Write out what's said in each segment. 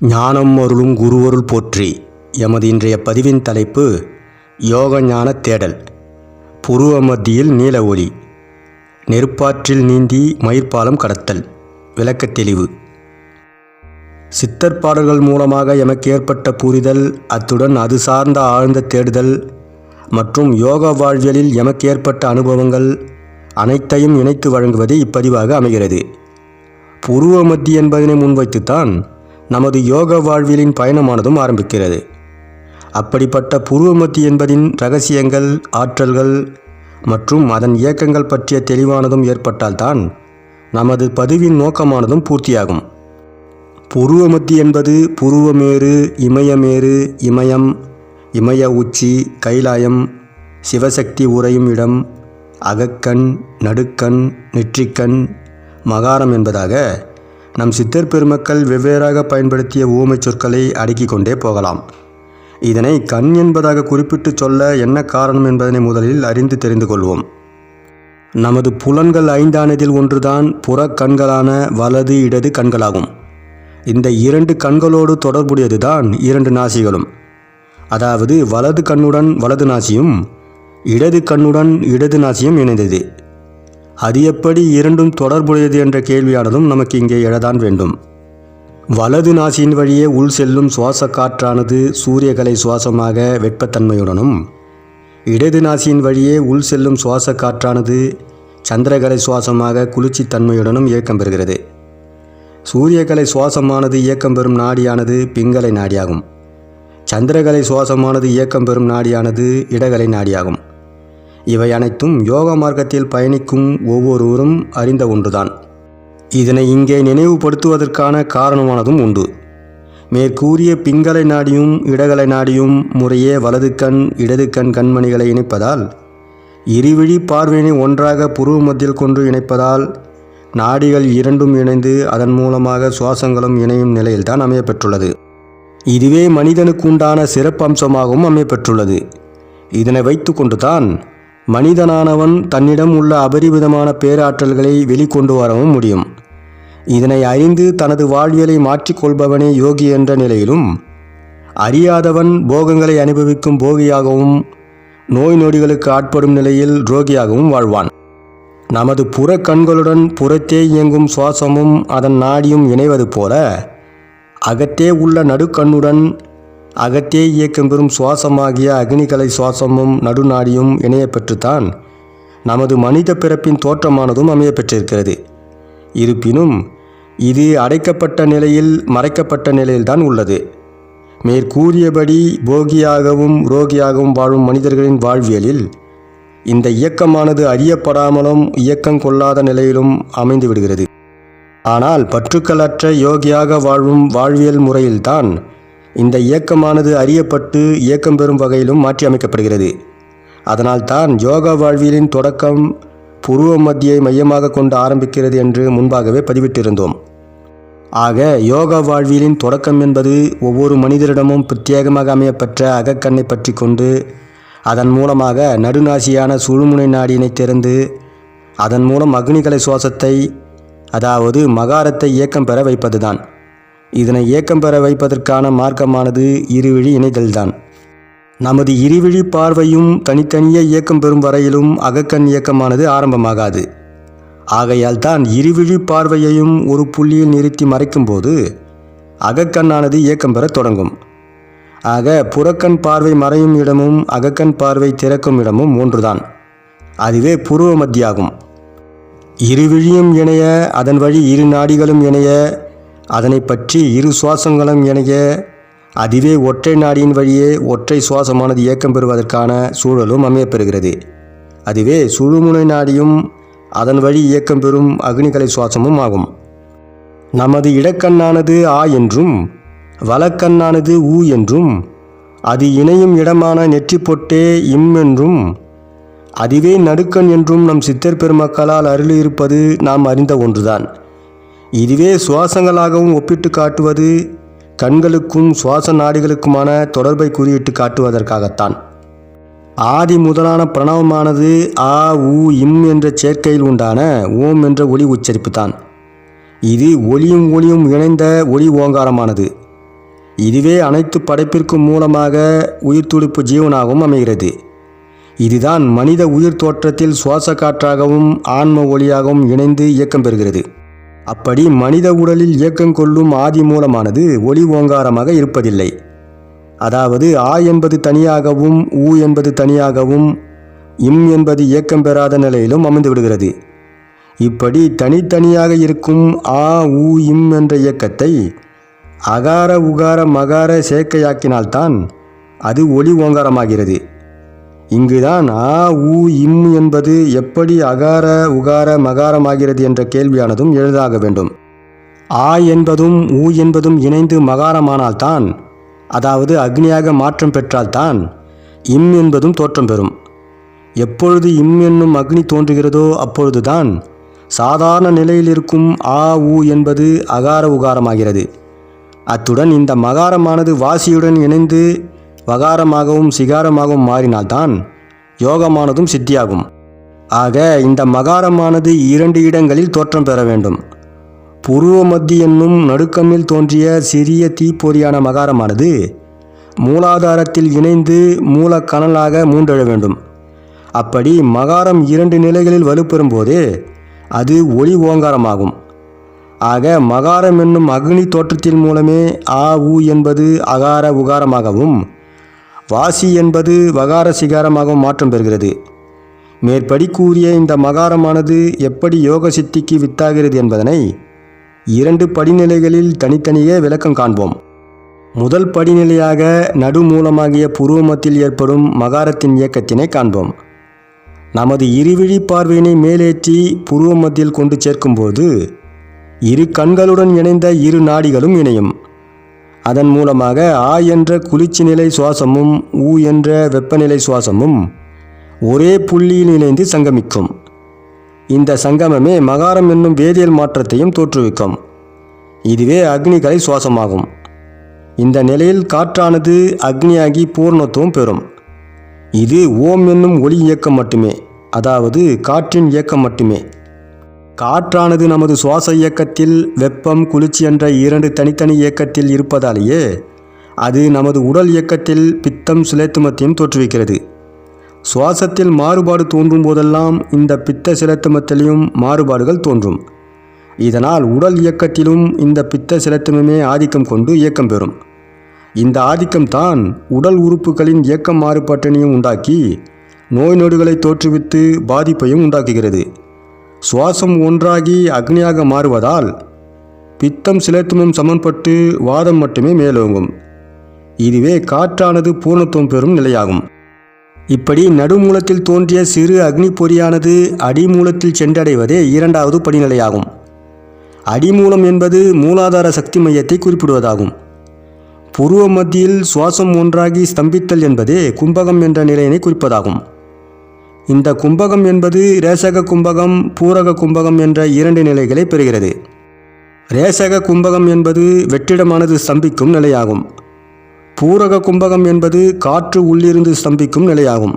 ஞானம் அருளும் குருவருள் போற்றி. எமது இன்றைய பதிவின் தலைப்பு யோக ஞான தேடல். புருவ மத்தியில் நீல ஒளி. நெருப்பாற்றில் நீந்தி மயிர்ப்பாலம் கடத்தல். விளக்கத் தெளிவு. சித்தர் பாடல்கள் மூலமாக எமக்கு ஏற்பட்ட புரிதல் அத்துடன் அது சார்ந்த ஆழ்ந்த தேடுதல் மற்றும் யோக வாழ்வியலில் எமக்கு ஏற்பட்ட அனுபவங்கள் அனைத்தையும் இணைத்து வழங்குவதே இப்பதிவாக அமைகிறது. புருவ மத்தி என்பதனை முன்வைத்துத்தான் நமது யோக வாழ்வியலின் பயணமானதும் ஆரம்பிக்கிறது. அப்படிப்பட்ட புருவமத்தி என்பதின் ரகசியங்கள் ஆற்றல்கள் மற்றும் அதன் இயக்கங்கள் பற்றிய தெளிவானதும் ஏற்பட்டால்தான் நமது பதிவின் நோக்கமானதும் பூர்த்தியாகும். புருவமத்தி என்பது புருவமேறு இமயமேறு இமயம் இமய உச்சி கைலாயம் சிவசக்தி உறையும் இடம் அகக்கண் நடுக்கண் நெற்றிக்கண் மகாரம் என்பதாக நம் சித்தர் பெருமக்கள் வெவ்வேறாக பயன்படுத்திய ஊமை சொற்களை அடுக்கிக் கொண்டே போகலாம். இதனை கண் என்பதாக குறிப்பிட்டு சொல்ல என்ன காரணம் என்பதனை முதலில் அறிந்து தெரிந்து கொள்வோம். நமது புலன்கள் ஐந்தானதில் ஒன்றுதான் புறக் கண்களான வலது இடது கண்களாகும். இந்த இரண்டு கண்களோடு தொடர்புடையதுதான் இரண்டு நாசிகளும். அதாவது வலது கண்ணுடன் வலது நாசியும் இடது கண்ணுடன் இடது நாசியும் இணைந்தது. அது எப்படி இரண்டும் தொடர்புடையது என்ற கேள்வியானதும் நமக்கு இங்கே எழதான் வேண்டும். வலது நாசியின் வழியே உள் செல்லும் சுவாச காற்றானது சூரியகலை சுவாசமாக வெப்பத்தன்மையுடனும் இடது நாசியின் வழியே உள் செல்லும் சுவாச காற்றானது சந்திரகலை சுவாசமாக குளிர்ச்சித்தன்மையுடனும் இயக்கம் பெறுகிறது. சூரியகலை சுவாசமானது இயக்கம் பெறும் நாடியானது பிங்கலை நாடியாகும். சந்திரகலை சுவாசமானது இயக்கம் பெறும் நாடியானது இடகலை நாடியாகும். இவை அனைத்தும் யோக மார்க்கத்தில் பயணிக்கும் ஒவ்வொருவரும் அறிந்த ஒன்றுதான். இதனை இங்கே நினைவுபடுத்துவதற்கான காரணமானதும் உண்டு. மேற்கூறிய பிங்கலை நாடியும் இடகலை நாடியும் முறையே வலது கண் இடது கண் கண்மணிகளை இணைப்பதால் இருவிழி பார்வையினை ஒன்றாக புருவ மத்தியில் கொண்டு இணைப்பதால் நாடிகள் இரண்டும் இணைந்து அதன் மூலமாக சுவாசங்களும் இணையும் நிலையில்தான் அமையப்பெற்றுள்ளது. இதுவே மனிதனுக்கு உண்டான சிறப்பம்சமாகவும் அமையப்பெற்றுள்ளது. இதனை வைத்துக்கொண்டுதான் மனிதனானவன் தன்னிடம் உள்ள அபரிவிதமான பேராற்றல்களை வெளிக்கொண்டு வரவும் முடியும். இதனை அறிந்து தனது வாழ்வியலை மாற்றிக்கொள்பவனே யோகி என்ற நிலையிலும் அறியாதவன் போகங்களை அனுபவிக்கும் போகியாகவும் நோய் நொடிகளுக்கு ஆட்படும் நிலையில் ரோகியாகவும் வாழ்வான். நமது புற கண்களுடன் புறத்தே இயங்கும் சுவாசமும் அதன் நாடியும் இணைவது போல அகத்தே உள்ள நடுக்கண்ணுடன் அகத்தே இயக்கம் பெறும் சுவாசமாகிய அக்னிகலை சுவாசமும் நடுநாடியும் இணையப்பெற்றுத்தான் நமது மனித பிறப்பின் தோற்றமானதும் அமையப்பெற்றிருக்கிறது இருப்பினும் இது அடைக்கப்பட்ட நிலையில் மறைக்கப்பட்ட நிலையில்தான் உள்ளது. மேற்கூறியபடி போகியாகவும் ரோகியாகவும் வாழும் மனிதர்களின் வாழ்வியலில் இந்த இயக்கமானது அறியப்படாமலும் இயக்கம் கொள்ளாத நிலையிலும் அமைந்து விடுகிறது ஆனால் பற்றுக்களற்ற யோகியாக வாழும் வாழ்வியல் முறையில்தான் இந்த இயக்கமானது அறியப்பட்டு இயக்கம் பெறும் வகையிலும் மாற்றி அமைக்கப்படுகிறது. அதனால்தான் யோகா வாழ்வியலின் தொடக்கம் புருவ மத்தியை மையமாக கொண்டு ஆரம்பிக்கிறது என்று முன்பாகவே பதிவிட்டிருந்தோம். ஆக யோகா வாழ்வியலின் தொடக்கம் என்பது ஒவ்வொரு மனிதரிடமும் பிரத்யேகமாக அமையப்பெற்ற அகக்கண்ணை பற்றி கொண்டு அதன் மூலமாக நடுநாசியான சுழுமுனை நாடியினை திறந்து அதன் மூலம் அக்னிகலை சுவாசத்தை அதாவது மகாரத்தை இயக்கம் பெற வைப்பதுதான். இதனை இயக்கம் பெற வைப்பதற்கான மார்க்கமானது இருவிழி இணைதல்தான். நமது இருவிழி பார்வையும் தனித்தனியே இயக்கம் பெறும் வரையிலும் அகக்கண் இயக்கமானது ஆரம்பமாகாது. ஆகையால் தான் இருவிழி பார்வையையும் ஒரு புள்ளியில் நிறுத்தி மறைக்கும்போது அகக்கண்ணானது இயக்கம் பெறத் தொடங்கும். ஆக புறக்கண் பார்வை மறையும் இடமும் அகக்கண் பார்வை திறக்கும் இடமும் ஒன்றுதான். அதுவே புருவ மத்தியாகும் இருவிழியும் இணைய அதன் வழி இரு நாடிகளும் இணைய அதனை பற்றி இரு சுவாசங்களும் இணைய அதுவே ஒற்றை நாடியின் வழியே ஒற்றை சுவாசமானது இயக்கம் பெறுவதற்கான சூழலும் அமையப்பெறுகிறது. அதுவே சுழுமுனை நாடியும் அதன் வழி இயக்கம் பெறும் அக்னிகலை சுவாசமும் ஆகும். நமது இடக்கண்ணானது ஆ என்றும் வலக்கண்ணானது ஊ என்றும் அது இணையும் இடமான நெற்றி பொட்டே இம் என்றும் அதுவே நடுக்கண் என்றும் நம் சித்தர் பெருமக்களால் அருளியிருப்பது நாம் அறிந்த ஒன்றுதான். இதுவே சுவாசங்களாகவும் ஒப்பிட்டு காட்டுவது கண்களுக்கும் சுவாச நாடிகளுக்குமான தொடர்பை குறியிட்டு காட்டுவதற்காகத்தான். ஆதி முதலான பிரணவமானது ஆ உ இம் என்ற சேர்க்கையில் உண்டான ஓம் என்ற ஒளி உச்சரிப்பு தான் இது ஒளியும் ஒளியும் இணைந்த ஒளி ஓங்காரமானது. இதுவே அனைத்து படைப்பிற்கும் மூலமாக உயிர் துடிப்பு ஜீவனாகவும் அமைகிறது. இதுதான் மனித உயிர் தோற்றத்தில் சுவாச காற்றாகவும் ஆன்ம ஒளியாகவும் இணைந்து இயக்கம் பெறுகிறது. அப்படி மனித உடலில் இயக்கம் கொள்ளும் ஆதி மூலமானது ஒளி ஓங்காரமாக இருப்பதில்லை. அதாவது ஆ என்பது தனியாகவும் ஊ என்பது தனியாகவும் இம் என்பது இயக்கம் பெறாத நிலையிலும் அமைந்து விடுகிறது. இப்படி தனித்தனியாக இருக்கும் ஆ ஊ இம் என்ற இயக்கத்தை அகார உகார மகார சேர்க்கையாக்கினால்தான் அது ஒளி ஓங்காரமாகிறது. இங்குதான் ஆ உ இம் என்பது எப்படி அகார உகார மகாரமாகிறது என்ற கேள்வியானதும் எழுதாக வேண்டும். ஆ என்பதும் ஊ என்பதும் இணைந்து மகாரமானால்தான் அதாவது அக்னியாக மாற்றம் பெற்றால்தான் இம் என்பதும் தோற்றம் பெறும். எப்பொழுது இம் என்னும் அக்னி தோன்றுகிறதோ அப்பொழுதுதான் சாதாரண நிலையில் இருக்கும் ஆ ஊ என்பது அகார உகாரமாகிறது. அத்துடன் இந்த மகாரமானது வாசியுடன் இணைந்து வகாரமாகவும் சிகாரமாகவும் மாறினால்தான் யோகமானதும் சித்தியாகும். ஆக இந்த மகாரமானது இரண்டு இடங்களில் தோற்றம் பெற வேண்டும். புருவ மத்தி என்னும் நடுக்கம்மில் தோன்றிய சிறிய தீப்பொறியான மகாரமானது மூலாதாரத்தில் இணைந்து மூலக்கணலாக மூண்டெழ வேண்டும். அப்படி மகாரம் இரண்டு நிலைகளில் வலுப்பெறும் போதே அது ஒளி ஓங்காரமாகும். ஆக மகாரம் என்னும் அக்னி தோற்றத்தின் மூலமே ஆ உ என்பது அகார உகாரமாகவும் வாசி என்பது வகார சிகாரமாகவும் மாற்றம் பெறுகிறது. மேற்படி கூறிய இந்த மகாரமானது எப்படி யோக சித்திக்கு வித்தாகிறது என்பதனை இரண்டு படிநிலைகளில் தனித்தனியே விளக்கம் காண்போம். முதல் படிநிலையாக நடுமூலமாகிய புருவமத்தில் ஏற்படும் மகாரத்தின் இயக்கத்தினை காண்போம். நமது இருவிழி பார்வையினை மேலேற்றி புருவமத்தில் கொண்டு சேர்க்கும்போது இரு கண்களுடன் இணைந்த இரு நாடிகளும் இணையும். அதன் மூலமாக ஆ என்ற குளிர்ச்சி நிலை சுவாசமும் ஊ என்ற வெப்பநிலை சுவாசமும் ஒரே புள்ளியில் இணைந்து சங்கமிக்கும். இந்த சங்கமமே மகாரம் என்னும் வேதியியல் மாற்றத்தையும் தோற்றுவிக்கும். இதுவே அக்னிகலை சுவாசமாகும். இந்த நிலையில் காற்றானது அக்னியாகி பூர்ணத்துவம் பெறும். இது ஓம் என்னும் ஒளி இயக்கம் மட்டுமே அதாவது காற்றின் இயக்கம் மட்டுமே. காற்றானது நமது சுவாச இயக்கத்தில் வெப்பம் குளிர்ச்சி என்ற இரண்டு தனித்தனி இயக்கத்தில் இருப்பதாலேயே அது நமது உடல் இயக்கத்தில் பித்தம் சிலேத்துமத்தையும் தோற்றுவிக்கிறது. சுவாசத்தில் மாறுபாடு தோன்றும் போதெல்லாம் இந்த பித்த சிலைத்துமத்திலையும் மாறுபாடுகள் தோன்றும். இதனால் உடல் இயக்கத்திலும் இந்த பித்த சிலத்துமமே ஆதிக்கம் கொண்டு இயக்கம் பெறும். இந்த ஆதிக்கம்தான் உடல் உறுப்புகளின் இயக்கம் மாறுபாட்டினையும் உண்டாக்கி நோய் நொடிகளை தோற்றுவித்து பாதிப்பையும் உண்டாக்குகிறது. சுவாசம் ஒன்றாகி அக்னியாக மாறுவதால் பித்தம் சிலத்துமம் சமன்பட்டு வாதம் மட்டுமே மேலோங்கும். இதுவே காற்றானது பூர்ணத்துவம் பெறும் நிலையாகும். இப்படி நடுமூலத்தில் தோன்றிய சிறு அக்னி பொறியானது அடிமூலத்தில் சென்றடைவதே இரண்டாவது படிநிலையாகும். அடிமூலம் என்பது மூலாதார சக்தி மையத்தை குறிப்பிடுவதாகும். புருவ மத்தியில் சுவாசம் ஒன்றாகி ஸ்தம்பித்தல் என்பதே கும்பகம் என்ற நிலையினை குறிப்பதாகும். இந்த கும்பகம் என்பது ரேசக கும்பகம் பூரக கும்பகம் என்ற இரண்டு நிலைகளை பெறுகிறது. ரேசக கும்பகம் என்பது வெற்றிடமானது ஸ்தம்பிக்கும் நிலையாகும். பூரக கும்பகம் என்பது காற்று உள்ளிருந்து ஸ்தம்பிக்கும் நிலையாகும்.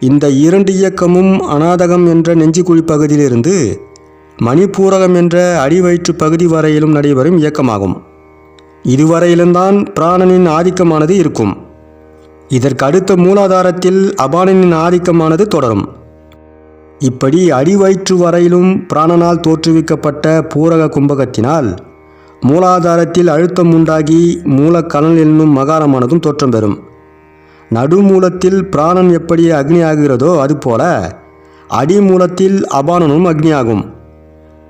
இந்த இரண்டு இயக்கமும் அநாதகம் என்ற நெஞ்சுக்குழி பகுதியிலிருந்து மணிப்பூரகம் என்ற அடிவயிற்று பகுதி வரையிலும் நடைபெறும் இயக்கமாகும். இதுவரையிலும்தான் பிராணனின் ஆதிக்கமானது இருக்கும். இதற்கு அடுத்த மூலாதாரத்தில் அபானனின் ஆதிக்கமானது தொடரும். இப்படி அடிவயிற்று வரையிலும் பிராணனால் தோற்றுவிக்கப்பட்ட பூரக கும்பகத்தினால் மூலாதாரத்தில் அழுத்தம் உண்டாகி மூலக்கணல் என்னும் மகாரமானதும் தோற்றம் பெறும். நடுமூலத்தில் பிராணன் எப்படி அக்னி ஆகிறதோ அதுபோல அடிமூலத்தில் அபானனும் அக்னியாகும்.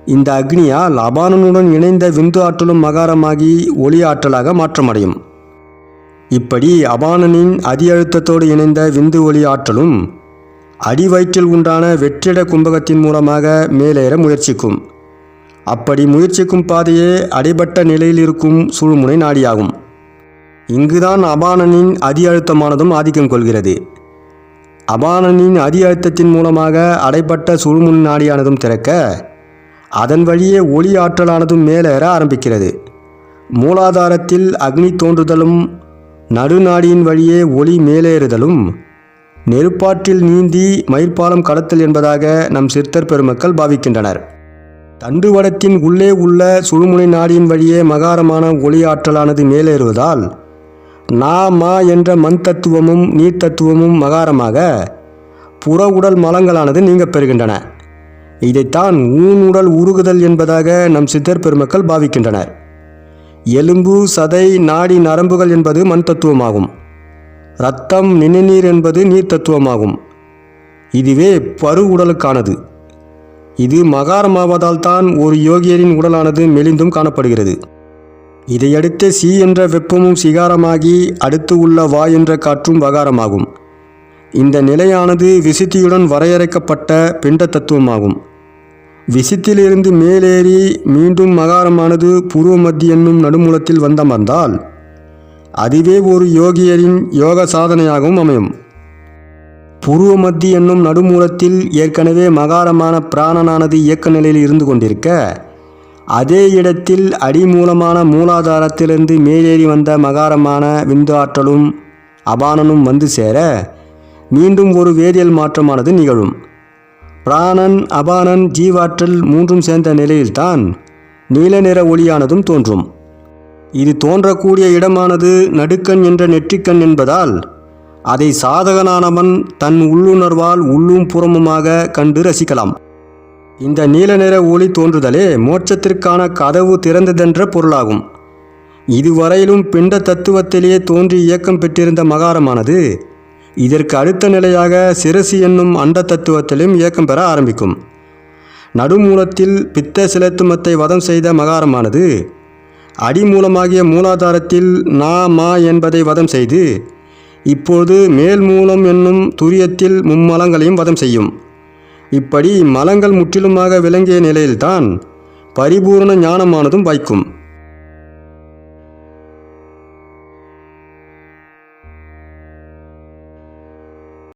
இந்த அக்னியால் அபானனுடன் இணைந்த விந்து ஆற்றலும் மகாரமாகி ஒளி ஆற்றலாக மாற்றமடையும். இப்படி அபானனின் அதி அழுத்தத்தோடு இணைந்த விந்து ஒளி ஆற்றலும் அடிவயிற்றில் உண்டான வெற்றிட கும்பகத்தின் மூலமாக மேலேற முயற்சிக்கும். அப்படி முயற்சிக்கும் பாதையே அடைபட்ட நிலையில் இருக்கும் சுழுமுனை நாடியாகும். இங்குதான் அபானனின் அதி அழுத்தமானதும் ஆதிக்கம் கொள்கிறது. அபானனின் அதி அழுத்தத்தின் மூலமாக அடைபட்ட சுழுமுனை நாடியானதும் திறக்க அதன் வழியே ஒளி ஆற்றலானதும் மேலேற ஆரம்பிக்கிறது. மூலாதாரத்தில் அக்னி தோன்றுதலும் நடுநாடியின் வழியே ஒளி மேலேறுதலும் நெருப்பாற்றில் நீந்தி மயிர்ப்பாலம் கடத்தல் என்பதாக நம் சித்தர் பெருமக்கள் பாவிக்கின்றனர். தண்டுவடத்தின் உள்ளே உள்ள சுழுமுனை நாடியின் வழியே மகாரமான ஒளி ஆற்றலானது மேலேறுவதால் நா மா என்ற மண் தத்துவமும் நீர் தத்துவமும் மகாரமாக புற உடல் மலங்களானது நீங்க பெறுகின்றன. இதைத்தான் உடல் உருகுதல் என்பதாக நம் சித்தர் பெருமக்கள் பாவிக்கின்றனர். எலும்பு சதை நாடி நரம்புகள் என்பது மண் தத்துவமாகும். இரத்தம் நிணநீர் என்பது நீர் தத்துவமாகும். இதுவே பரு உடலுக்கானது. இது மகாரமாவதால் தான் ஒரு யோகியரின் உடலானது மெலிந்தும் காணப்படுகிறது. இதையடுத்து சி என்ற வெப்பமும் சிகாரமாகி அடுத்து உள்ள வா என்ற காற்றும் வகாரமாகும். இந்த நிலையானது விசித்தியுடன் வரையறைக்கப்பட்ட பிண்ட தத்துவமாகும். விசித்திலிருந்து மேலேறி மீண்டும் மகாரமானது பூர்வ மத்திய என்னும் நடுமூலத்தில் வந்தமர்ந்தால் அதுவே ஒரு யோகியரின் யோக சாதனையாகவும் அமையும். பூர்வ மத்தி என்னும் நடுமூலத்தில் ஏற்கனவே மகாரமான பிராணனானது இயக்க நிலையில் இருந்து கொண்டிருக்க அதே இடத்தில் அடிமூலமான மூலாதாரத்திலிருந்து மேலேறி வந்த மகாரமான விந்து ஆற்றலும் அபானனும் வந்து சேர மீண்டும் ஒரு வேதியியல் மாற்றமானது நிகழும். பிராணன் அபானன் ஜீவாற்றல் மூன்றும் சேர்ந்த நிலையில்தான் நீல நிற ஒளியானதும் தோன்றும். இது தோன்றக்கூடிய இடமானது நடுக்கண் என்ற நெற்றிக்கண் என்பதால் அதை சாதகனானவன் தன் உள்ளுணர்வால் உள்ளும் புறமுமாக கண்டு ரசிக்கலாம். இந்த நீல நிற ஒளி தோன்றுதலே மோட்சத்திற்கான கதவு திறந்ததென்ற பொருளாகும். இதுவரையிலும் பிண்ட தத்துவத்திலேயே தோன்றி இயக்கம் பெற்றிருந்த மகாரமானது இதற்கு அடுத்த நிலையாக சிரசி என்னும் அண்ட தத்துவத்திலும் இயக்கம் பெற ஆரம்பிக்கும். நடுமூலத்தில் பித்த சிலத்துமத்தை வதம் செய்த மகாரமானது அடிமூலமாகிய மூலாதாரத்தில் நா மா என்பதை வதம் செய்து இப்போது மேல் மூலம் என்னும் துரியத்தில் மும்மலங்களையும் வதம் செய்யும். இப்படி மலங்கள் முற்றிலுமாக விளங்கிய நிலையில்தான் பரிபூரண ஞானமானதும் வாய்க்கும்.